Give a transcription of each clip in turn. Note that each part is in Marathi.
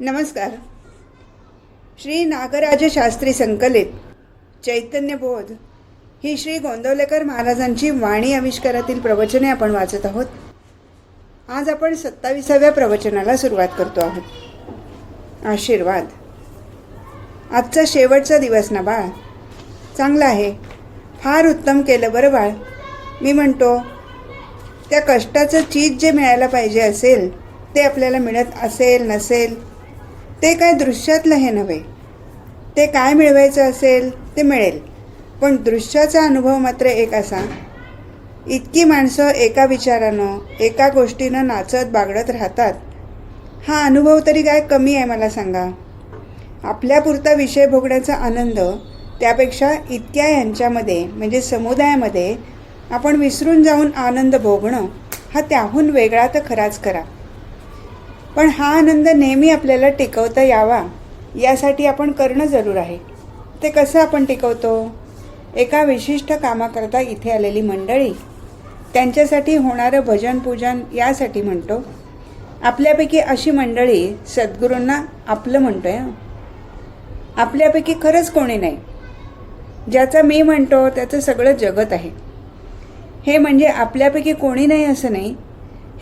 नमस्कार. श्री नागराज शास्त्री संकलित चैतन्यबोध ही श्री गोंदवलेकर महाराजांची वाणी आविष्कारातील प्रवचने आपण वाचत आहोत. आज आपण सत्ताविसाव्या प्रवचनाला सुरुवात करतो आहोत. आशीर्वाद. आजचा शेवटचा दिवस ना बाळ? चांगला आहे. फार उत्तम केलं बरं बाळ. मी म्हणतो त्या कष्टाचं चीज जे मिळायला पाहिजे असेल ते आपल्याला मिळत असेल नसेल ते काय दृश्यातलं हे नव्हे. ते काय मिळवायचं असेल ते मिळेल. पण दृश्याचा अनुभव मात्र एक असा. इतकी माणसं एका विचारानं एका गोष्टीनं नाचत बागडत राहतात. हा अनुभव तरी काय कमी आहे मला सांगा. आपल्यापुरता विषय भोगण्याचा आनंद त्यापेक्षा इतक्या यांच्यामध्ये म्हणजे समुदायामध्ये आपण विसरून जाऊन आनंद भोगणं हा त्याहून वेगळा तर खराच करा. पण हा आनंद नेहमी आपल्याला टिकवता यावा यासाठी आपण करणं जरूर आहे. ते कसं आपण टिकवतो? एका विशिष्ट कामाकरता इथे आलेली मंडळी त्यांच्यासाठी होणारं भजन पूजन यासाठी म्हणतो. आपल्यापैकी अशी मंडळी सद्गुरूंना आपलं म्हणतो आहे आपल्यापैकी खरंच कोणी नाही. ज्याचा मी म्हणतो त्याचं सगळं जगत आहे. हे म्हणजे आपल्यापैकी कोणी नाही असं नाही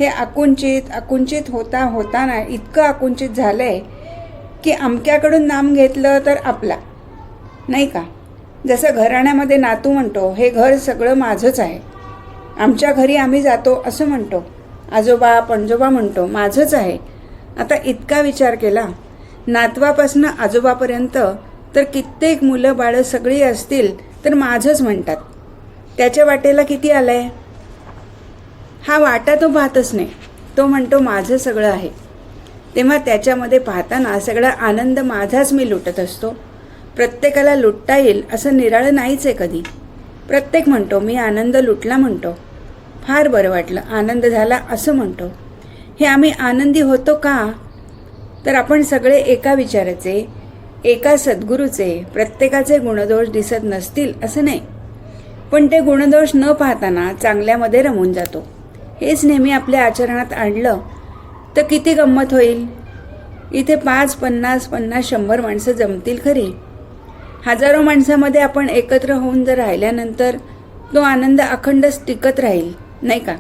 हे आकुंचित आकुंचित होता होताना इतकं आकुंचित झालं आहे की अमक्याकडून नाम घेतलं तर आपला. नाही का? जसं घराण्यामध्ये नातू म्हणतो हे घर सगळं माझंच आहे. आमच्या घरी आम्ही जातो असं म्हणतो. आजोबा पणजोबा म्हणतो माझंच आहे. आता इतका विचार केला. नातवापासनं आजोबापर्यंत तर कित्येक मुलं बाळं सगळी असतील तर माझंच म्हणतात. त्याच्या वाटेला किती आलं आहे हा वाटा तो पाहतच नाही. तो म्हणतो माझं सगळं आहे. तेव्हा त्याच्यामध्ये पाहताना सगळा आनंद माझाच मी लुटत असतो. प्रत्येकाला लुटता येईल असं निराळं नाहीच आहे कधी. प्रत्येक म्हणतो मी आनंद लुटला म्हणतो. फार बरं वाटलं आनंद झाला असं म्हणतो. हे आम्ही आनंदी होतो का? तर आपण सगळे एका विचाराचे एका सद्गुरूचे प्रत्येकाचे गुणदोष दिसत नसतील असं नाही. पण ते गुणदोष न पाहताना चांगल्यामध्ये रमून जातो. हेच नेहमी आपल्या आचरणात आणलं तर किती गंमत होईल? इथे पाच पन्नास पन्नास शंभर माणसं जमतील खरी. हजारो माणसामध्ये आपण एकत्र होऊन जर राहिल्यानंतर तो आनंद अखंडच टिकत राहील नाही का?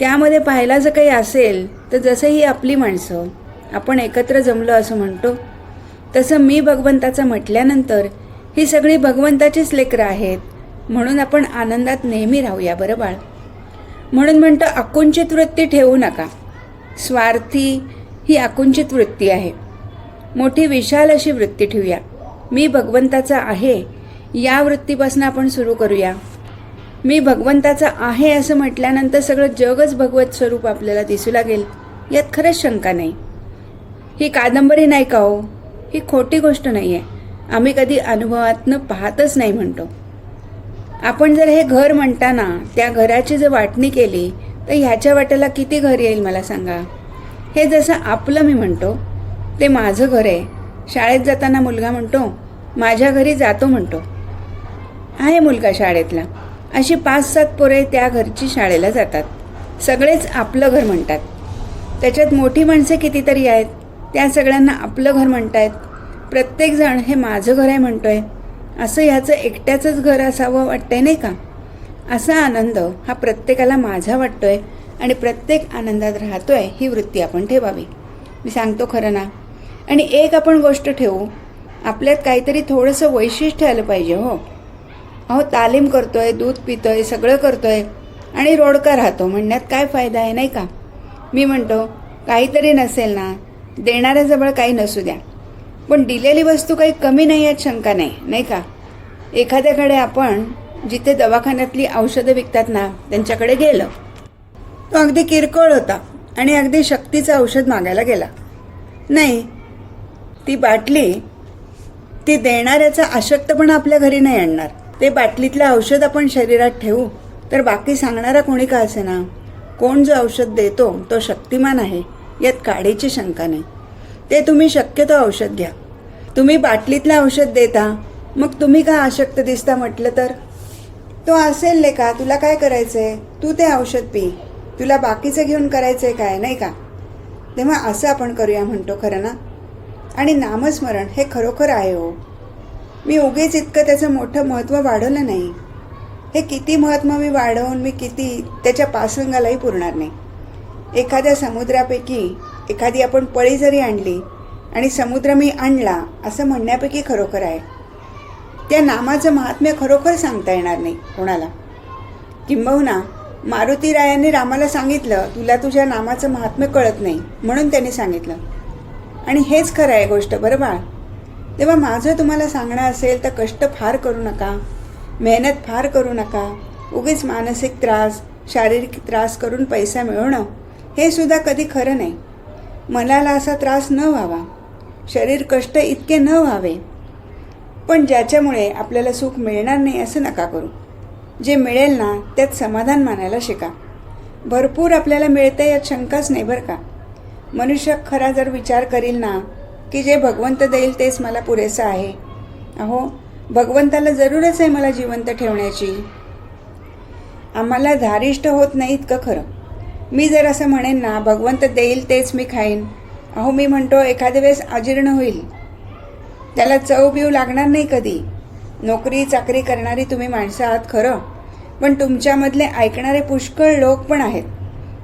त्यामध्ये पाहायला जर काही असेल तर जसं ही आपली माणसं आपण एकत्र जमलो असं म्हणतो. तसं मी भगवंताचं म्हटल्यानंतर ही सगळी भगवंताचीच लेकरं आहेत म्हणून आपण आनंदात नेहमी राहूया बरं बाळ? म्हणून म्हणतं आकुंचित वृत्ती ठेवू नका. स्वार्थी ही आकुंचित वृत्ती आहे. मोठी विशाल अशी वृत्ती ठेवूया. मी भगवंताचा आहे या वृत्तीपासून आपण सुरू करूया. मी भगवंताचा आहे असं म्हटल्यानंतर सगळं जगच भगवत स्वरूप आपल्याला दिसू लागेल यात खरंच शंका नाही. ही कादंबरी नाही का हो? ही खोटी गोष्ट नाही आहे आम्ही कधी अनुभवातनं पाहतच नाही म्हणतो. आपण जर हे घर म्हणताना त्या घराची जर वाटणी केली तर ह्याच्या वाट्याला किती घर येईल मला सांगा? हे जसं आपलं मी म्हणतो ते माझं घर आहे. शाळेत जाताना मुलगा म्हणतो माझ्या घरी जातो म्हणतो. आहे मुलगा शाळेतला. अशी पाच सात पोरे त्या घरची शाळेला जातात. सगळेच आपलं घर म्हणतात. त्याच्यात मोठी माणसे कितीतरी आहेत. त्या सगळ्यांना आपलं घर म्हणतायत. प्रत्येकजण हे माझं घर आहे म्हणतो आहे असं ह्याचं एकट्याचंच घर असावं वाटतंय नाही का? असा आनंद हा प्रत्येकाला माझा वाटतोय आणि प्रत्येक आनंदात राहतोय ही वृत्ती आपण ठेवावी. मी सांगतो खरं ना. आणि एक आपण गोष्ट ठेवू आपल्यात काहीतरी थोडंसं वैशिष्ट्य आलं पाहिजे हो. अहो तालीम करतोय दूध पितोय सगळं करतोय आणि रोडका राहतो म्हणण्यात काय फायदा आहे नाही का? मी म्हणतो काहीतरी नसेल ना देणाऱ्याजवळ काही नसू द्या. पण दिलेली वस्तू काही कमी नाही यात शंका नाही नाही का? एखाद्याकडे आपण जिथे दवाखान्यातली औषधं विकतात ना त्यांच्याकडे गेलं. तो अगदी किरकोळ होता आणि अगदी शक्तीचं औषध मागायला गेला. नाही ती बाटली ती देणाऱ्याचा अशक्तपणा आपल्या घरी नाही आणणार. ते बाटलीतलं औषध आपण शरीरात ठेवू तर बाकी सांगणारा कोणी का असेना? कोण जो औषध देतो तो शक्तिमान आहे यात काढीची शंका नाही. ते तुम्ही शक्यतो औषध घ्या. तुम्ही बाटलीतलं औषध देता मग तुम्ही का अशक्त दिसता म्हटलं तर? तो असेल ले का? तुला काय करायचं आहे तू ते औषध पी. तुला बाकीचं घेऊन करायचं आहे काय? नाही का? तेव्हा असं आपण करूया म्हणतो खरं ना? आणि नामस्मरण हे खरोखर आहे हो. मी उगीच इतकं त्याचं मोठं महत्त्व वाढवलं नाही. हे किती महत्त्व मी वाढवून मी किती त्याच्या पासंगालाही पुरणार नाही. एखाद्या समुद्रापैकी एखादी आपण पळी जरी आणली आणि समुद्र मी आणला असं म्हणण्यापैकी खरोखर आहे. त्या नामाचं महात्म्य खरोखर सांगता येणार नाही कोणाला. किंबहुना मारुतीरायाने रामाला सांगितलं तुला तुझ्या नामाचं महात्म्य कळत नाही म्हणून त्याने सांगितलं. आणि हेच खरं आहे गोष्ट बरं बाळ? तेव्हा माझं तुम्हाला सांगणं असेल तर कष्ट फार करू नका मेहनत फार करू नका उगीच मानसिक त्रास शारीरिक त्रास करून पैसा मिळवणं हे सुद्धा कधी खरं नाही. मनाला असा त्रास न व्हावा. शरीर कष्ट इतके न व्हावे. पण ज्याच्यामुळे आपल्याला सुख मिळणार नाही असं नका करू. जे मिळेल ना त्यात समाधान मानायला शिका. भरपूर आपल्याला मिळतं यात शंकाच नाही बरं का? मनुष्य खरा जर विचार करील ना की जे भगवंत देईल तेच मला पुरेसं आहे. अहो भगवंताला जरूरच आहे मला जिवंत ठेवण्याची. आम्हाला धारिष्ट होत नाही इतकं खरं. मी जर असं म्हणेन ना भगवंत देईल तेच मी खाईन. अहो मी म्हणतो एखाद्या वेळेस अजीर्ण होईल. त्याला चव बिव लागणार नाही कधी. नोकरी चाकरी करणारी तुम्ही माणसं आहात खरं. पण तुमच्यामधले ऐकणारे पुष्कळ लोक पण आहेत.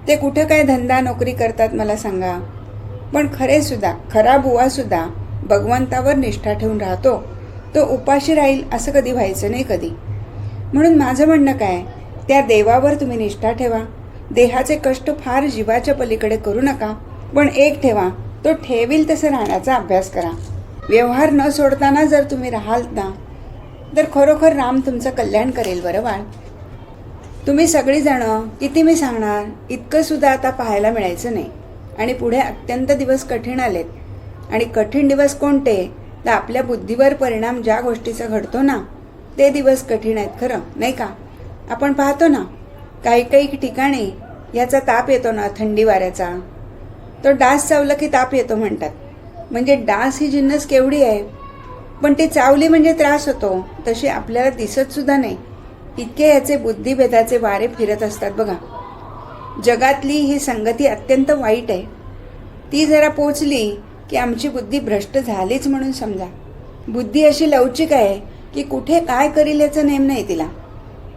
ते कुठं काय धंदा नोकरी करतात मला सांगा. पण खरे सुद्धा खरा बुवासुद्धा भगवंतावर निष्ठा ठेवून राहतो. तो उपाशी राहील असं कधी व्हायचं नाही कधी. म्हणून माझं म्हणणं काय? त्या देवावर तुम्ही निष्ठा ठेवा. देहाचे कष्ट फार जीवाच्या पलीकडे करू नका पण एक ठेवा तो ठेवील तसं राहण्याचा अभ्यास करा. व्यवहार न सोडताना जर तुम्ही राहाल ना तर खरोखर राम तुमचं कल्याण करेल बरं बाळ? तुम्ही सगळीजणं किती मी सांगणार इतकं सुद्धा आता पाहायला मिळायचं नाही. आणि पुढे अत्यंत दिवस कठीण आलेत. आणि कठीण दिवस कोणते? तर आपल्या बुद्धीवर परिणाम ज्या गोष्टीचा घडतो ना ते दिवस कठीण आहेत खरं नाही का? आपण पाहतो ना काही काही ठिकाणी याचा ताप येतो ना थंडी वाऱ्याचा. तो डास चावला की ताप येतो म्हणतात. म्हणजे डास ही जिन्नस केवढी आहे? पण ती चावली म्हणजे त्रास होतो. तशी आपल्याला दिसत सुद्धा नाही. इतके याचे बुद्धिभेदाचे वारे फिरत असतात बघा. जगातली ही संगती अत्यंत वाईट आहे. ती जरा पोचली की आमची बुद्धी भ्रष्ट झालीच म्हणून समजा. बुद्धी अशी लवचिक आहे की कुठे काय करील याचं नेम नाही तिला.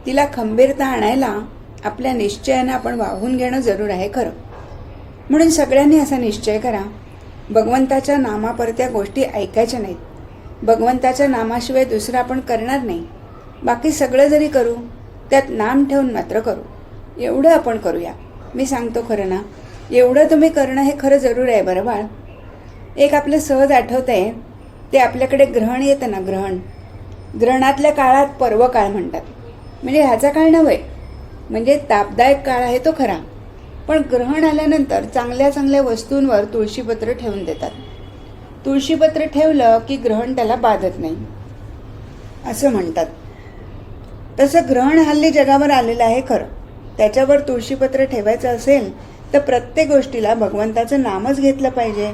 तिला खंबीरता आणायला आपल्या निश्चयानं आपण वाहून घेणं जरूर आहे खरं. म्हणून सगळ्यांनी असा निश्चय करा भगवंताच्या नामापरत्या गोष्टी ऐकायच्या नाहीत. भगवंताच्या नामाशिवाय दुसरं आपण करणार नाही. बाकी सगळं जरी करू त्यात नाम ठेवून मात्र करू. एवढं आपण करूया. मी सांगतो खरं ना एवढं तुम्ही करणं हे खरं जरूर आहे बरं बाळ. एक आपलं सहज आठवत आहे ते आपल्याकडे ग्रहण येतं ना ग्रहण. ग्रहणातल्या काळात पर्व काळ म्हणतात. म्हणजे ह्याचा काळ नव्हे म्हणजे तापदायक काळ आहे तो खरा. पण ग्रहण आल्यानंतर चांगल्या चांगल्या वस्तूंवर तुळशीपत्र ठेवून देतात. तुळशीपत्र ठेवलं की ग्रहण त्याला बाधत नाही. असं म्हणतात. तसं ग्रहण हल्ली जगावर आलेलं आहे खरं. त्याच्यावर तुळशीपत्र ठेवायचं असेल तर प्रत्येक गोष्टीला भगवंताचं नामच घेतलं पाहिजे.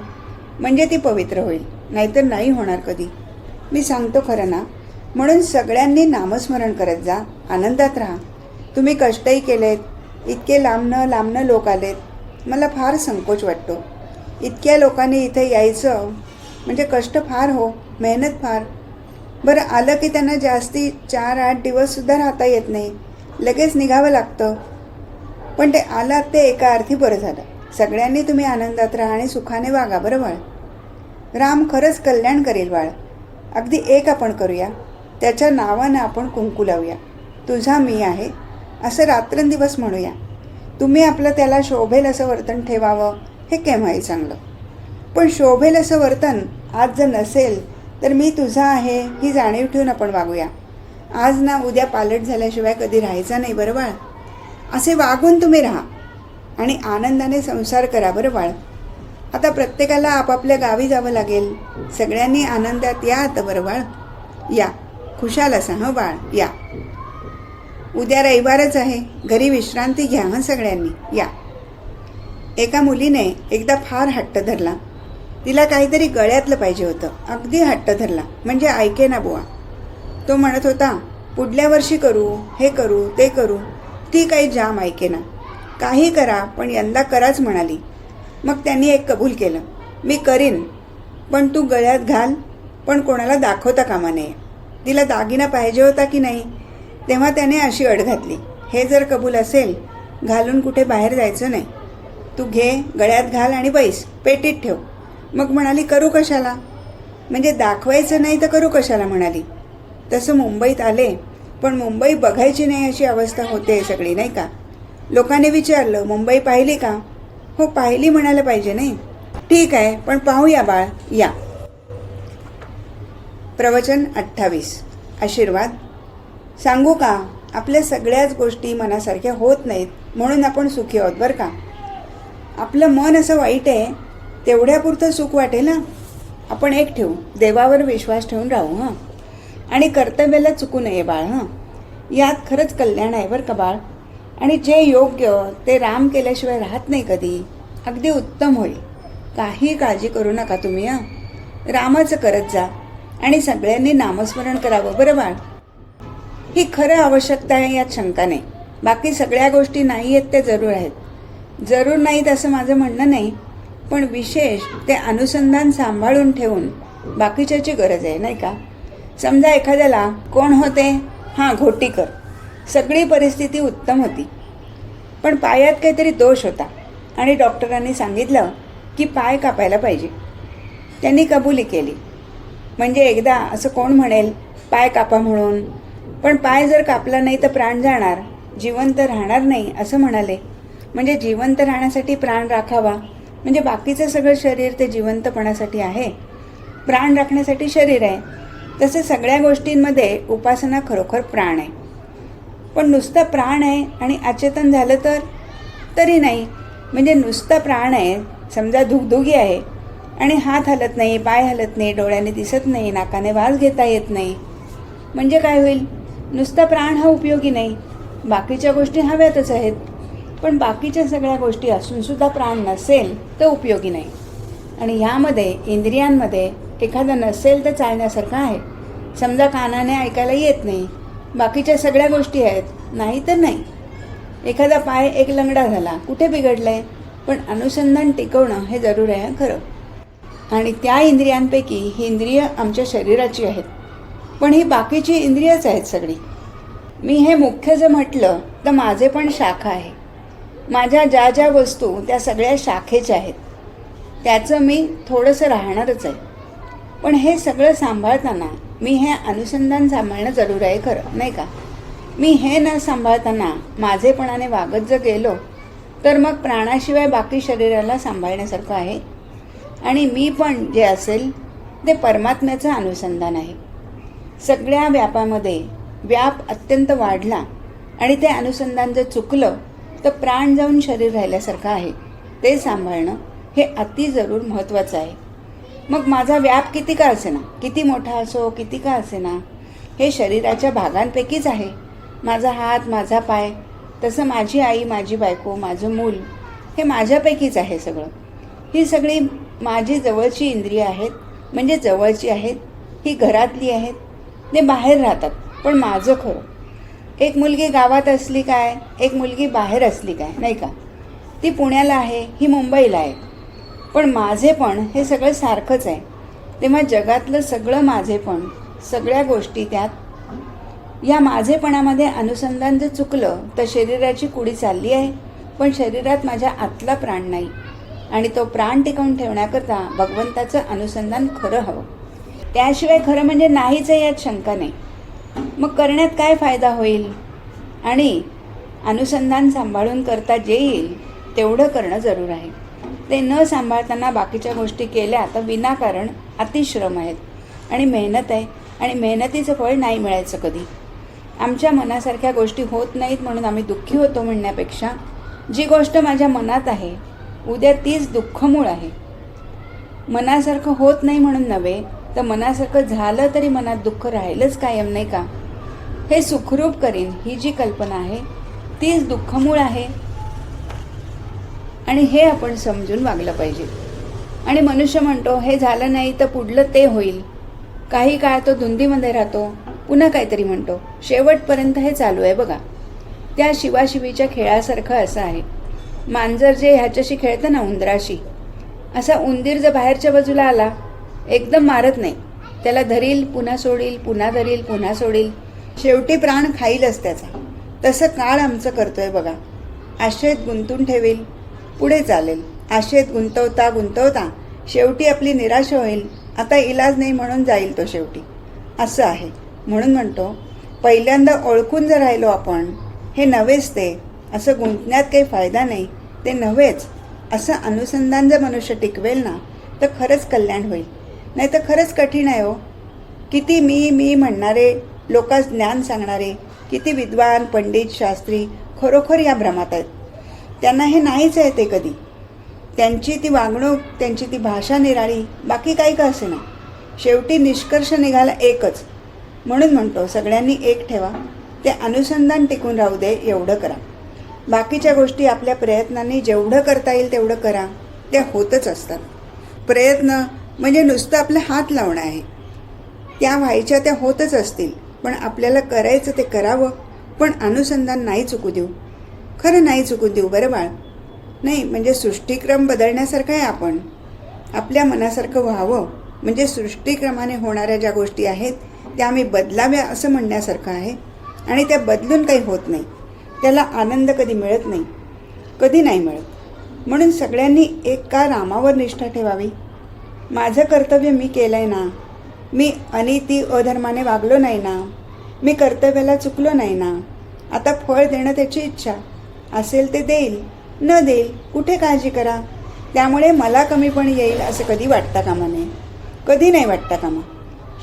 म्हणजे ती पवित्र होईल. नाहीतर नाही होणार कधी. मी सांगतो खरं ना. म्हणून सगळ्यांनी नामस्मरण करत जा. आनंदात राहा. तुम्ही कष्टही केलेत इतके लांबनं लांबनं लोक आलेत. मला फार संकोच वाटतो. इतक्या लोकांनी इथे यायचं म्हणजे कष्ट फार हो मेहनत फार. बरं आलं की त्यांना जास्ती चार आठ दिवससुद्धा राहता येत नाही. लगेच निघावं लागतं. पण ते आलात ते एका अर्थी बरं झालं. सगळ्यांनी तुम्ही आनंदात राहा आणि सुखाने वागा बरं बाळ? राम खरंच कल्याण करेल बाळ. अगदी एक आपण करूया. त्याच्या नावानं आपण कुंकू लावूया. तुझा मी आहे. असं रात्रंदिवस म्हणूया. तुम्ही आपलं त्याला शोभेल असं वर्तन ठेवावं हे केव्हाही चांगलं. पण शोभेल असं वर्तन आज जर नसेल तर मी तुझा आहे ही जाणीव ठेवून आपण वागूया. आज ना उद्या पालट झाल्याशिवाय कधी राहायचा नाही बरं बाळ? असे वागून तुम्ही राहा आणि आनंदाने संसार करा बरं बाळ? आता प्रत्येकाला आपापल्या गावी जावं लागेल. सगळ्यांनी आनंदात या आता बरं बाळ? या. खुशाल असा हं बाळ? या. उद्या रविवारच आहे. घरी विश्रांती घ्या हं सगळ्यांनी? या. एका मुलीने एकदा फार हट्ट धरला. तिला काहीतरी गळ्यातलं पाहिजे होतं. अगदी हट्ट धरला. म्हणजे ऐके ना बुवा. तो म्हणत होता पुढल्या वर्षी करू हे करू ते करू. ती काही जाम ऐके ना. काही करा पण यंदा कराच म्हणाली. मग त्यांनी एक कबूल केलं. मी करीन पण तू गळ्यात घाल पण कोणाला दाखवता कामा नये. तिला दागिना पाहिजे होता की नाही? तेव्हा त्याने अशी अड घातली. हे जर कबूल असेल घालून कुठे बाहेर जायचं नाही. तू घे गळ्यात घाल आणि बैस पेटीत ठेव. मग म्हणाली करू कशाला? म्हणजे दाखवायचं नाही तर करू कशाला म्हणाली. तसं मुंबईत आले पण मुंबई बघायची नाही अशी अवस्था होते सगळी नाही का? लोकांनी विचारलं मुंबई पाहिली का? हो पाहिली म्हणायला पाहिजे नाही. ठीक आहे पण पाहूया बाळ या. प्रवचन अठ्ठावीस. आशीर्वाद सांगू का? आपल्या सगळ्याच गोष्टी मनासारख्या होत नाहीत. म्हणून आपण सुखी आहोत बरं का? आपलं मन असं वाईट आहे तेवढ्यापुरतं सुख वाटेल ना? आपण एक ठेवू. देवावर विश्वास ठेवून राहू हां? आणि कर्तव्याला चुकू नये बाळ हां? यात खरंच कल्याण आहे बरं का बाळ? आणि जे योग्य ते राम केल्याशिवाय राहत नाही कधी अगदी उत्तम होईल. काही काळजी करू नका तुम्ही हां? रामाचं करत जा. आणि सगळ्यांनी नामस्मरण करावं बरं बाळ? ही खरं आवश्यकता आहे यात शंका नाही. बाकी सगळ्या गोष्टी नाही आहेत त्या जरूर आहेत. जरूर नाहीत असं माझं म्हणणं नाही पण विशेष ते अनुसंधान सांभाळून ठेवून बाकीच्याची गरज आहे नाही का? समजा एखाद्याला कोण होते? हां घोटीकर सगळी परिस्थिती उत्तम होती. पण पायात काहीतरी दोष होता आणि डॉक्टरांनी सांगितलं की पाय कापायला पाहिजे. त्यांनी कबुली केली. म्हणजे एकदा असं कोण म्हणेल पाय कापा म्हणून पण पाय जर कापला नाही तर प्राण जाणार जिवंत राहणार नाही असं म्हणाले. म्हणजे जिवंत राहण्यासाठी प्राण राखावा म्हणजे बाकीचं सगळं शरीर ते जिवंतपणासाठी आहे. प्राण राखण्यासाठी शरीर आहे. तसे सगळ्या गोष्टींमध्ये उपासना खरोखर प्राण आहे. पण नुसतं प्राण आहे आणि अचेतन झालं तर? तरी नाही. म्हणजे नुसतं प्राण आहे समजा धुगधुगी आहे. आणि हात हलत नाही पाय हलत नाही डोळ्याने दिसत नाही नाकाने वास घेता येत नाही. म्हणजे काय होईल? नुसता प्राण हा उपयोगी नाही. बाकीच्या गोष्टी हव्यातच आहेत. पण बाकीच्या सगळ्या गोष्टी असूनसुद्धा प्राण नसेल तर उपयोगी नाही. आणि ह्यामध्ये इंद्रियांमध्ये एखादं नसेल तर चालण्यासारखं आहे. समजा कानाने ऐकायला येत नाही. बाकीच्या सगळ्या गोष्टी आहेत. नाही तर नाही. एखादा पाय एक लंगडा झाला. कुठे बिघडलं आहे पण अनुसंधान टिकवणं हे जरूर आहे खरं. आणि त्या इंद्रियांपैकी ही इंद्रिय आमच्या शरीराची आहेत. पण ही बाकीची इंद्रियच आहेत सगळी. मी हे मुख्य जर म्हटलं तर माझे पण शाखा आहे. माझ्या ज्या ज्या वस्तू त्या सगळ्या शाखेच्या आहेत. त्याचं मी थोडंसं राहणारच आहे. पण हे सगळं सांभाळताना मी हे अनुसंधान सांभाळणं जरूर आहे खरं नाही का? मी हे न सांभाळताना माझेपणाने वागत जर गेलो तर मग प्राणाशिवाय बाकी शरीराला सांभाळण्यासारखं आहे. आणि मी पण जे असेल ते परमात्म्याचं अनुसंधान आहे. सगळ्या व्यापामध्ये व्याप अत्यंत वाढला आणि ते अनुसंधान जर चुकलं तर प्राण जाऊन शरीर राहिल्यासारखं आहे. ते सांभाळणं हे अति जरूर महत्त्वाचं आहे. मग माझा व्याप किती का असेना? किती मोठा असो किती का असेना? हे शरीराच्या भागांपैकीच आहे. माझा हात माझा पाय तसं माझी आई माझी बायको माझं मूल हे माझ्यापैकीच आहे सगळं. ही सगळी माझी जवळची इंद्रिय आहेत म्हणजे जवळची आहेत ही घरातली आहेत ते बाहेर राहतात. पण माझं खरं एक मुलगी गावात असली काय एक मुलगी बाहेर असली काय नाही का? ती पुण्याला आहे ही मुंबईला आहे. पण माझे पण हे सगळं सारखंच आहे. तेव्हा जगातलं सगळं माझेपण सगळ्या गोष्टी त्यात. या माझेपणामध्ये अनुसंधान जर चुकलं तर शरीराची कुडी चालली आहे. पण शरीरात माझ्या आतला प्राण नाही. आणि तो प्राण टिकवून ठेवण्याकरता भगवंताचं अनुसंधान खरं हवं. त्याशिवाय खरं म्हणजे नाहीच आहे यात शंका नाही. मग करण्यात काय फायदा होईल? आणि अनुसंधान सांभाळून करता जे येईल तेवढं करणं जरूर आहे. ते न सांभाळताना बाकीच्या गोष्टी केल्या तर विनाकारण अतिश्रम आहेत. आणि मेहनत आहे. आणि मेहनतीचं फळ नाही मिळायचं कधी. आमच्या मनासारख्या गोष्टी होत नाहीत म्हणून आम्ही दुःखी होतो म्हणण्यापेक्षा जी गोष्ट माझ्या मनात आहे उद्या तीच दुःखमूळ आहे. मनासारखं होत नाही म्हणून नव्हे तर मनासारखं झालं तरी मनात दुःख राहिलंच कायम नाही का? हे सुखरूप करीन ही जी कल्पना आहे तीच दुःखमूळ आहे. आणि हे आपण समजून वागलं पाहिजे. आणि मनुष्य म्हणतो हे झालं नाही तर पुढलं ते होईल. काही काळ तो धुंदीमध्ये राहतो पुन्हा काहीतरी म्हणतो. शेवटपर्यंत हे चालू आहे बघा. त्या शिवाशिवीच्या खेळासारखं असं आहे. मांजर जे ह्याच्याशी खेळतं ना उंदराशी असा उंदीर जर बाहेरच्या बाजूला आला एकदम मारत नाही. त्याला धरील पुन्हा सोडील पुन्हा धरील पुन्हा सोडील. शेवटी प्राण खाईलच त्याचा. तसं काळ आमचं करतोय बघा. आशेत गुंतून ठेवील पुढे चालेल. आशेत गुंतवता गुंतवता शेवटी आपली निराशा होईल. आता इलाज नाही म्हणून जाईल तो शेवटी. असं आहे. म्हणून म्हणतो पहिल्यांदा ओळखून जर राहिलो आपण हे नव्हेच ते. असं गुंतण्यात काही फायदा नाही. ते नव्हेच असं अनुसंधान जर मनुष्य टिकवेल ना तर खरंच कल्याण होईल. नाही तर खरंच कठीण आहे हो. किती मी मी म्हणणारे लोकांस ज्ञान सांगणारे किती विद्वान पंडित शास्त्री खरोखर या भ्रमात आहेत. त्यांना हे नाहीच आहे ते कधी. त्यांची ती वागणूक त्यांची ती भाषा निराळी बाकी काही का असे ना शेवटी निष्कर्ष निघाला एकच. म्हणून म्हणतो सगळ्यांनी एक ठेवा. ते अनुसंधान टिकून राहू दे एवढं करा. बाकीच्या गोष्टी आपल्या प्रयत्नांनी जेवढं करता येईल तेवढं करा. त्या होतच असतात. प्रयत्न म्हणजे नुसतं आपला हात लावणं आहे. त्या व्हायच्या त्या होतच असतील पण आपल्याला करायचं ते करावं. पण अनुसंधान नाही चुकू देऊ. खरं नाही चुकू देऊ बरं बाळ? नाही म्हणजे सृष्टिक्रम बदलण्यासारखं आहे आपण. आपल्या मनासारखं व्हावं. म्हणजे सृष्टिक्रमाने होणाऱ्या ज्या गोष्टी आहेत त्या आम्ही बदलाव्या असं म्हणण्यासारखं आहे. आणि त्या बदलून काही होत नाही. त्याला आनंद कधी मिळत नाही. कधी नाही मिळत. म्हणून सगळ्यांनी एक का रामावर निष्ठा ठेवावी. माझं कर्तव्य मी केलं आहे ना. मी अनिती अधर्माने वागलो नाही ना. मी कर्तव्याला चुकलो नाही ना. आता फळ देणं त्याची इच्छा. असेल ते देईल. न देईल कुठे काळजी करा. त्यामुळे मला कमीपण येईल असं कधी वाटता कामा नये कधी नाही वाटता कामा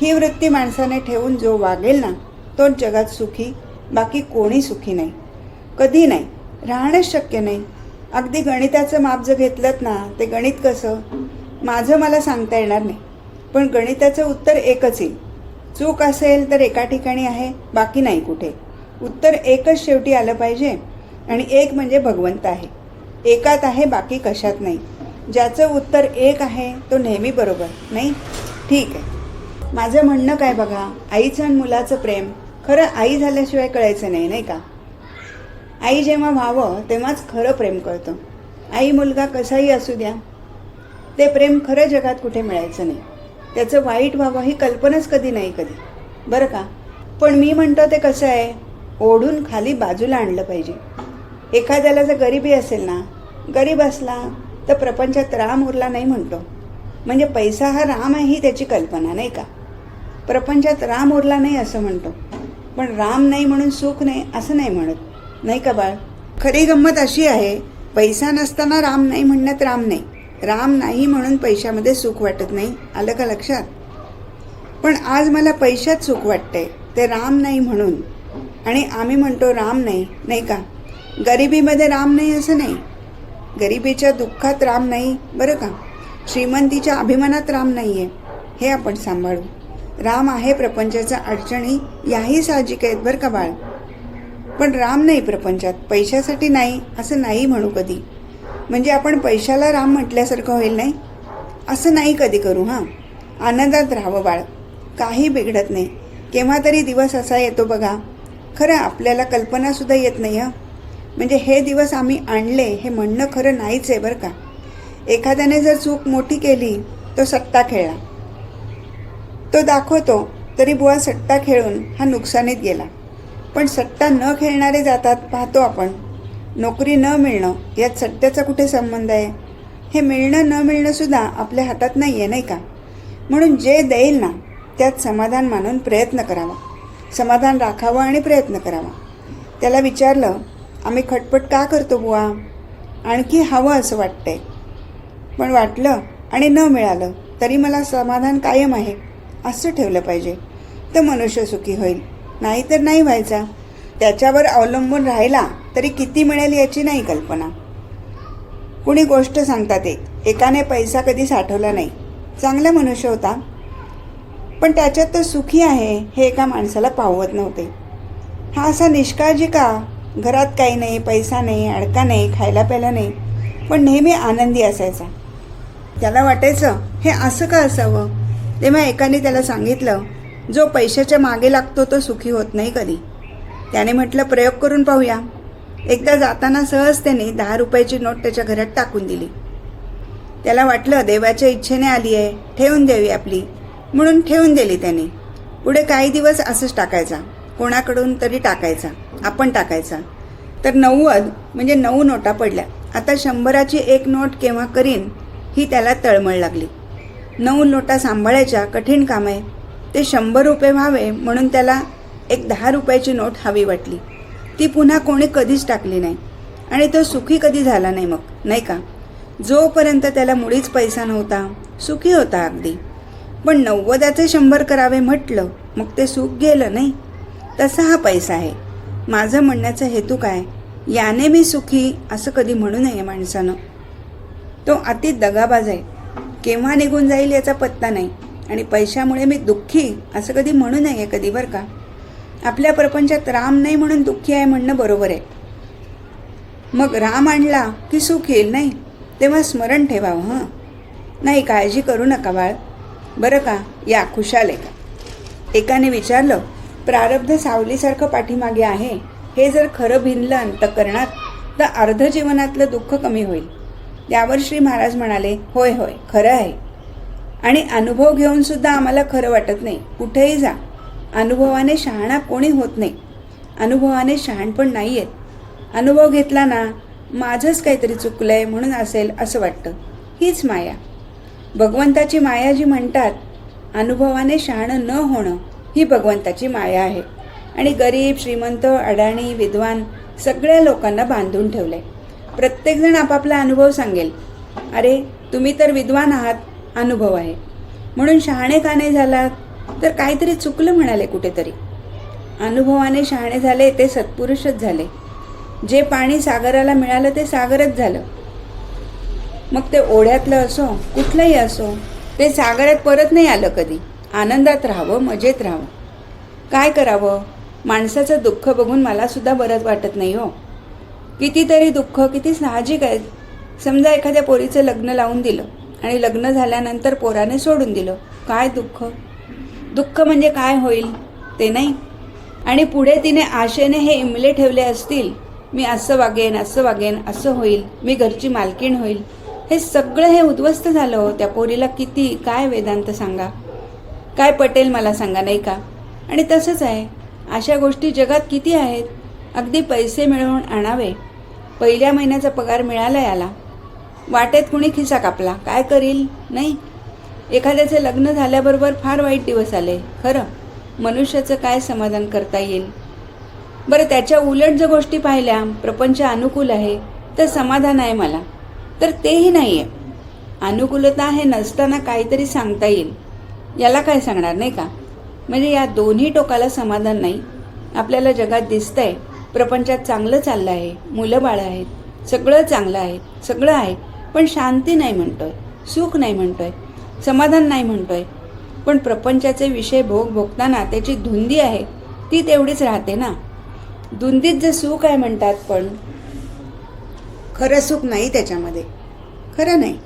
ही वृत्ती माणसाने ठेवून जो वागेल ना तो जगात सुखी बाकी कोणी सुखी नाही. कधी नाही राहणंच शक्य नाही. अगदी गणिताचं माप जर घेतलं ना ते गणित कसं? माझं मला सांगता येणार नाही. पण गणिताचं उत्तर एकच येईल चूक असेल तर एका ठिकाणी आहे बाकी नाही कुठे. उत्तर एकच शेवटी आलं पाहिजे आणि एक म्हणजे भगवंत आहे. एकात आहे बाकी कशात नाही. ज्याचं उत्तर एक आहे तो नेहमी बरोबर नाही? ठीक आहे. माझं म्हणणं काय बघा? आईचं आणि मुलाचं प्रेम. खरं आई झाल्याशिवाय कळायचं नाही नाही का? आई जेव्हा व्हावं तेव्हाच खरं प्रेम कळतं. आई मुलगा कसाही असू द्या ते प्रेम खरं जगात कुठे मिळायचं नाही. त्याचं वाईट व्हावं ही कल्पनाच कधी नाही कधी. बरं का? पण मी म्हणतो ते कसं आहे? ओढून खाली बाजूला आणलं पाहिजे. एखाद्याला जर गरिबी असेल ना गरीब असला तर प्रपंचात राम उरला नाही म्हणतो. म्हणजे पैसा हा राम आहे ही त्याची कल्पना नाही का? प्रपंचात राम उरला नाही असं म्हणतो. पण राम नाही म्हणून सुख नाही असं नाही म्हणत. नाही का बाळ? खरी गंमत अशी आहे पैसा नसताना राम नाही म्हणण्यात राम नाही. राम नाही म्हणून पैशामध्ये सुख वाटत नाही. आलं का लक्षात? पण आज मला पैशात सुख वाटतंय. ते राम नाही म्हणून. आणि आम्ही म्हणतो राम नाही नाही का? गरिबीमध्ये राम नाही असं नाही. गरिबीच्या दुःखात राम नाही बरं का? श्रीमंतीच्या अभिमानात राम नाही आहे हे आपण सांभाळू. राम आहे प्रपंचाच्या अडचणी याही साहजिक आहेत बरं का बाळ? पण राम नाही प्रपंचात. पैशासाठी नाही असं नाही म्हणू कधी. म्हणजे आपण पैशाला राम म्हटल्यासारखं होईल नाही? असं नाही कधी करू हां? आनंदात राहावं बाळ. काही बिघडत नाही. केव्हा तरी दिवस असा येतो बघा. खरं आपल्याला कल्पनासुद्धा येत नाही हं? म्हणजे हे दिवस आम्ही आणले हे म्हणणं खरं नाहीच आहे बरं का. एखाद्याने जर चूक मोठी केली तो सट्टा खेळला. तो दाखवतो तरी बुवा सट्टा खेळून हा नुकसानीत गेला. पण सट्टा न खेळणारे जातात पाहतो आपण. नोकरी न मिळणं यात सत्याचा कुठे संबंध आहे? हे मिळणं न मिळणंसुद्धा आपल्या हातात नाही आहे नाही का? म्हणून जे देईल ना त्यात समाधान मानून प्रयत्न करावा. समाधान राखावं आणि प्रयत्न करावा. त्याला विचारलं आम्ही खटपट का करतो बुवा? आणखी हवं असं वाटतंय. पण वाटलं आणि न मिळालं तरी मला समाधान कायम आहे असं ठेवलं पाहिजे. तर मनुष्य सुखी होईल. नाहीतर नाही व्हायचा. त्याच्यावर अवलंबून राहिला तरी किती मिळेल याची नाही कल्पना. कुणी गोष्ट सांगतात एक. एकाने पैसा कधी साठवला नाही. चांगला मनुष्य होता. पण त्याच्यात तो सुखी आहे हे एका माणसाला पावत नव्हते. हा असा निष्काळजी का? घरात काही नाही पैसा नाही अडका नाही खायला प्यायला नाही. पण नेहमी आनंदी असायचा. त्याला वाटायचं हे असं का असावं? तेव्हा एकाने त्याला सांगितलं जो पैशाच्या मागे लागतो तो सुखी होत नाही कधी. त्याने म्हटलं प्रयोग करून पाहूया. एकदा जाताना सहज त्याने दहा रुपयाची नोट त्याच्या घरात टाकून दिली. त्याला वाटलं देवाच्या इच्छेने आली आहे ठेवून द्यावी आपली. म्हणून ठेवून दिली त्याने. पुढे काही दिवस असंच टाकायचा. कोणाकडून तरी टाकायचा. आपण टाकायचा. तर नव्वद म्हणजे नऊ नोटा पडल्या. आता शंभराची एक नोट केव्हा करीन ही त्याला तळमळ लागली. नऊ नोटा सांभाळायच्या कठीण काम आहे. ते शंभर रुपये व्हावे म्हणून त्याला एक दहा रुपयाची नोट हवी वाटली. ती पुन्हा कोणी कधीच टाकली नाही. आणि तो सुखी कधी झाला नाही मग नाही का? जोपर्यंत त्याला मुळीच पैसा नव्हता सुखी होता अगदी. पण नव्वदाचे शंभर करावे म्हटलं मग ते सुख गेलं नाही. तसा हा पैसा आहे. माझं म्हणण्याचा हेतू काय? याने मी सुखी असं कधी म्हणू नये माणसानं. तो अति दगाबाज आहे. केव्हा निघून जाईल याचा पत्ता नाही. आणि पैशामुळे मी दुःखी असं कधी म्हणू नये कधी बरं का? आपल्या प्रपंचात राम नाही म्हणून दुःखी आहे म्हणणं बरोबर आहे. मग राम आणला की सुख येईल नाही? तेव्हा स्मरण ठेवावं हं? नाही काळजी करू नका बाळ. बरं का? या खुशाल आहे का एकाने विचारलं प्रारब्ध सावलीसारखं पाठीमागे आहे. हे जर खरं भिनलं अंतकरणात तर अर्ध जीवनातलं दुःख कमी होईल. त्यावर श्री महाराज म्हणाले होय होय खरं आहे. आणि अनुभव घेऊनसुद्धा आम्हाला खरं वाटत नाही. कुठेही जा. अनुभवाने शहाणा कोणी होत नाही. अनुभवाने शहाणपण नाही आहेत अनुभव घेतला ना माझंच काहीतरी चुकलं आहे म्हणून असेल असं वाटतं. हीच माया. भगवंताची माया जी म्हणतात अनुभवाने शहाणं न होणं ही भगवंताची माया आहे. आणि गरीब श्रीमंत अडाणी विद्वान सगळ्या लोकांना बांधून ठेवलं आहे प्रत्येकजण आपापला अनुभव सांगेल. अरे तुम्ही तर विद्वान आहात अनुभव आहे. म्हणून शहाणे का नाही झालात? तर काहीतरी चुकलं म्हणाले कुठेतरी. अनुभवाने शहाणे झाले ते सत्पुरुषच झाले. जे पाणी सागराला मिळालं ते सागरच झालं. मग ते ओढ्यातलं असो कुठलंही असो ते सागरात परत नाही आलं कधी. आनंदात राहावं मजेत राहावं. काय करावं? माणसाचं दुःख बघून मलासुद्धा बरंच वाटत नाही हो. कितीतरी दुःख किती साहजिक आहे. समजा एखाद्या पोरीचं लग्न लावून दिलं आणि लग्न झाल्यानंतर पोराने सोडून दिलं. काय दुःख? दुःख म्हणजे काय होईल ते नाही. आणि पुढे तिने आशेने हे इमले ठेवले असतील मी असं वागेन असं वागेन असं होईल मी घरची मालकीण होईल. हे सगळं हे उद्ध्वस्त झालं हो त्या पोरीला किती काय वेदांत सांगा? काय पटेल मला सांगा नाही का? आणि तसंच आहे. अशा गोष्टी जगात किती आहेत? अगदी पैसे मिळवून आणावे. पहिल्या महिन्याचा पगार मिळाला याला. वाटेत कुणी खिसा कापला? काय करील? नाही. एखाद्याचे लग्न झाल्याबरोबर फार वाईट दिवस आले. खरं? मनुष्याचं काय समाधान करता येईल? बरं त्याच्या उलट जर गोष्टी पाहिल्या प्रपंच अनुकूल आहे तर समाधान आहे मला. तर तेही नाही आहे अनुकूलता हे नसताना काहीतरी सांगता येईल. याला काय सांगणार नाही का? म्हणजे या दोन्ही टोकाला समाधान नाही. आपल्याला जगात दिसतंय प्रपंचात चांगलं चाललं आहे मुलं बाळं आहेत सगळं चांगलं आहे सगळं आहे पण शांती नाही म्हणतोय सुख नाही म्हणतोय. समाधान नाही म्हणतोय. पण प्रपंचाचे विषय भोग भोगताना त्याची धुंदी आहे ती तेवढीच राहते ना. धुंदीत जे सुख आहे म्हणतात पण खरं सुख नाही त्याच्यामध्ये. खरं नाही.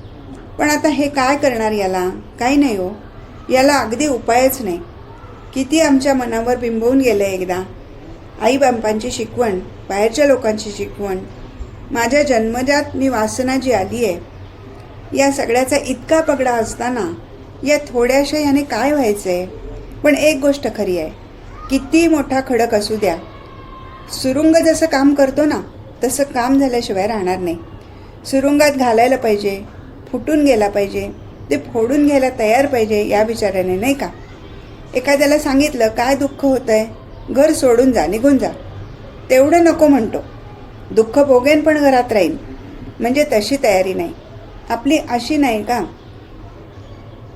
पण आता हे काय करणार याला? काही नाही हो. याला अगदी उपायच नाही. किती आमच्या मनावर बिंबवून गेलं एकदा. आईबापांची शिकवण बाहेरच्या लोकांची शिकवण. माझ्या जन्मजात मी वासना जी आली आहे या सगळ्याचा इतका पगडा असताना या थोड्याशा याने काय व्हायचं आहे पण एक गोष्ट खरी आहे. किती मोठा खडक असू द्या. सुरुंग जसं काम करतो ना तसं काम झाल्याशिवाय राहणार नाही. सुरुंगात घालायला पाहिजे फुटून गेला पाहिजे ते फोडून घ्यायला तयार पाहिजे या विचाराने नाही का? एखाद्याला सांगितलं काय दुःख होतं आहे घर सोडून जा निघून जा. तेवढं नको म्हणतो. दुःख भोगेन पण घरात राहीन. म्हणजे तशी तयारी नाही. आपली अशी नाही का?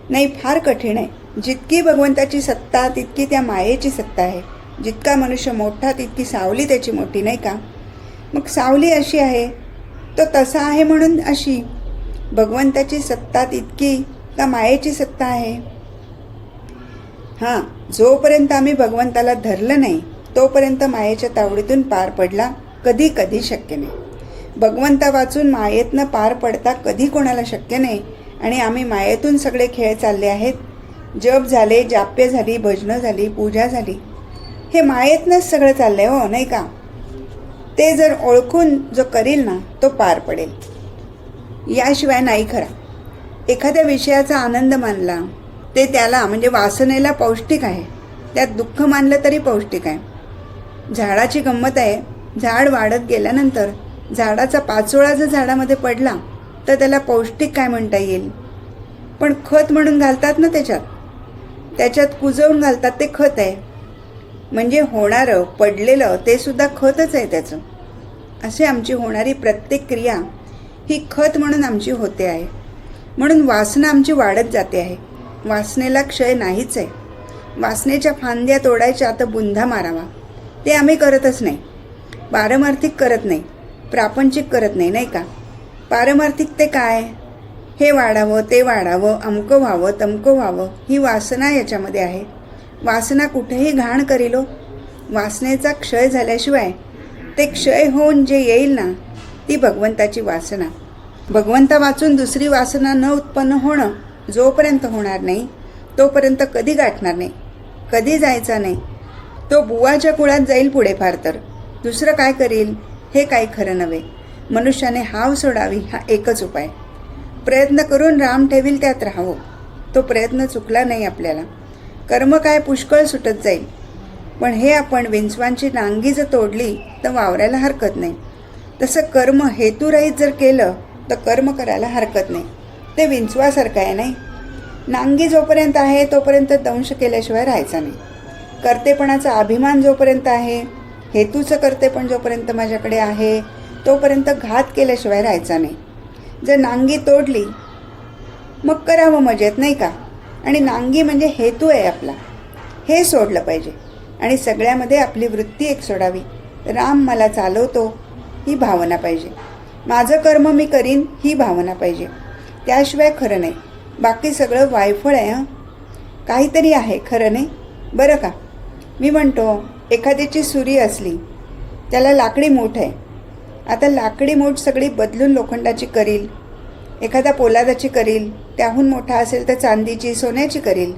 नाही फार कठीण आहे. जितकी भगवंताची सत्ता तितकी त्या मायेची सत्ता आहे. जितका मनुष्य मोठा तितकी सावली त्याची मोठी नाही का? मग सावली अशी आहे तो तसा आहे म्हणून अशी. भगवंताची सत्ता तितकी का मायेची सत्ता आहे? हां जोपर्यंत आम्ही भगवंताला धरलं नाही तोपर्यंत मायेच्या तावडीतून पार पडला कधी कधी शक्य नाही. भगवंता वाचून मायेतनं पार पडता कधी कोणाला शक्य नाही. आणि आम्ही मायेतून सगळे खेळ चालले आहेत. जप झाले जाप्य झाली भजनं झाली पूजा झाली. हे मायेतनंच सगळं चाललंय हो नाही का? ते जर ओळखून जो करील ना तो पार पडेल. याशिवाय नाही खरा. एखाद्या विषयाचा आनंद मानला ते त्याला म्हणजे वासनेला पौष्टिक आहे. त्यात दुःख मानलं तरी पौष्टिक आहे. झाडाची गंमत आहे. झाड वाढत गेल्यानंतर झाडाचा पाचोळा जर झाडामध्ये पडला तर त्याला पौष्टिक काय म्हणता येईल? पण खत म्हणून घालतात ना त्याच्यात? त्याच्यात कुजवून घालतात ते खत आहे. म्हणजे होणारं पडलेलं ते सुद्धा खतच आहे त्याचं. असे आमची होणारी प्रत्येक क्रिया ही खत म्हणून आमची होते आहे. म्हणून वासना आमची वाढत जाते आहे. वासनेला क्षय नाहीच आहे. वासनेच्या फांद्या तोडायच्या तर बुंधा मारावा. ते आम्ही करतच नाही. पारमार्थिक करत नाही. प्रापंचिक करत नाही नाही का? पारमार्थिक ते काय? हे वाढावं ते वाढावं अमकं व्हावं तमकं व्हावं ही वासना याच्यामध्ये आहे. वासना कुठेही घाण करीलो. वासनेचा क्षय झाल्याशिवाय ते क्षय होऊन जे येईल ना ती भगवंताची वासना. भगवंता वाचून दुसरी वासना न उत्पन्न होणं जोपर्यंत होणार नाही तोपर्यंत कधी गाठणार नाही कधी जायचा नाही. तो बुवाच्या कुळात जाईल पुढे फार तर. दुसरं काय करील? हे काही खरं नव्हे. मनुष्याने हाव सोडावी हा एकच उपाय. प्रयत्न करून राम ठेवील त्यात राहावं. तो प्रयत्न चुकला नाही आपल्याला. कर्म काय पुष्कळ सुटत जाईल. पण हे आपण विंचवांची नांगी जर तोडली तर वावरायला हरकत नाही. तसं कर्म हेतुरहित जर केलं तर कर्म करायला हरकत नाही. ते विंचवासारखं आहे नाही? नांगी जोपर्यंत आहे तोपर्यंत दंश केल्याशिवाय राहायचा नाही. कर्तेपणाचा अभिमान जोपर्यंत आहे हेतूचं करते पण जोपर्यंत माझ्याकडे आहे तोपर्यंत घात केल्याशिवाय राहायचा नाही. जर नांगी तोडली मग करावं मजेत नाही का? आणि नांगी म्हणजे हेतू आहे आपला. हे सोडलं पाहिजे. आणि सगळ्यामध्ये आपली वृत्ती एक सोडावी. राम मला चालवतो ही भावना पाहिजे. माझं कर्म मी करीन ही भावना पाहिजे. त्याशिवाय खरं नाही. बाकी सगळं वायफळ आहे हं? काहीतरी आहे खरं नाही? बरं का? मी म्हणतो एखाद्याची सुरी असली त्याला लाकडी मूठ आहे. आता लाकडी मूठ सगळी बदलून लोखंडाची करील एखादा पोलादाची करील त्याहून मोठा असेल तर चांदीची सोन्याची करील.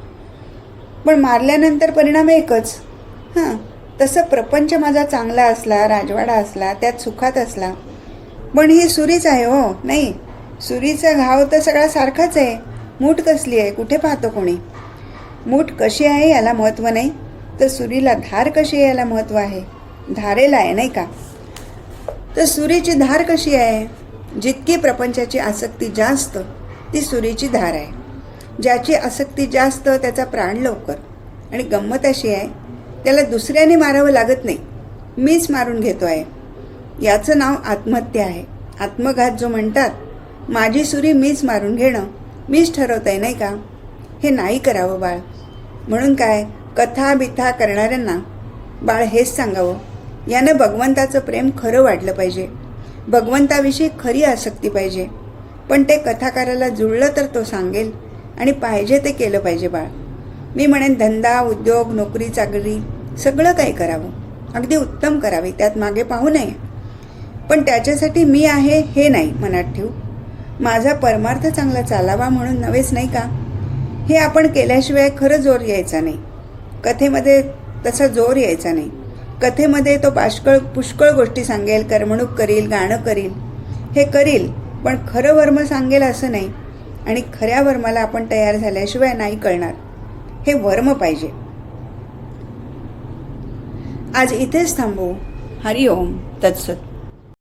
पण मारल्यानंतर परिणाम एकच. हां तसं प्रपंच माझा चांगला असला राजवाडा असला त्यात सुखात असला. पण ही सुरीच आहे हो नाही. सुरीचा घाव तर सगळा सारखाच आहे. मूठ कसली आहे कुठे पाहतो कोणी? मूठ कशी आहे याला महत्त्व नाही. तर सुरीला धार कशी यायला महत्त्व आहे? धारेला आहे नाही का? तर सुरीची धार कशी आहे? जितकी प्रपंचाची आसक्ती जास्त ती सुरीची धार आहे. ज्याची आसक्ती जास्त त्याचा प्राण लवकर. आणि गंमत अशी आहे त्याला दुसऱ्याने मारावं लागत नाही. मीच मारून घेतो आहे याचं नाव आत्महत्या आहे. आत्मघात जो म्हणतात माझी सुरी मीच मारून घेणं मीच ठरवत आहे नाही का? हे नाही करावं बाळ. म्हणून काय? कथा बिथा करणाऱ्यांना बाळ हेच सांगावं. यानं भगवंताचं प्रेम खरं वाढलं पाहिजे. भगवंताविषयी खरी आसक्ती पाहिजे. पण ते कथाकाराला जुळलं तर तो सांगेल आणि पाहिजे ते केलं पाहिजे बाळ. मी म्हणेन धंदा उद्योग नोकरी चाकरी सगळं काही करावं. अगदी उत्तम करावे त्यात मागे पाहू नये. पण त्याच्यासाठी मी आहे हे नाही मनात ठेवू. माझा परमार्थ चांगला चालावा म्हणून नव्हेच नाही का? हे आपण केल्याशिवाय खरं जोर यायचा नाही. कथेमध्ये तसा जोर यायचा नाही. कथेमध्ये तो पाष्कळ पुष्कळ गोष्टी सांगेल करमणूक करील गाणं करील. हे करील पण खरं वर्म सांगेल असं नाही. आणि खऱ्या वर्माला आपण तयार झाल्याशिवाय नाही कळणार. हे वर्म पाहिजे. आज इथेच थांबू. हरिओम. तत्सत.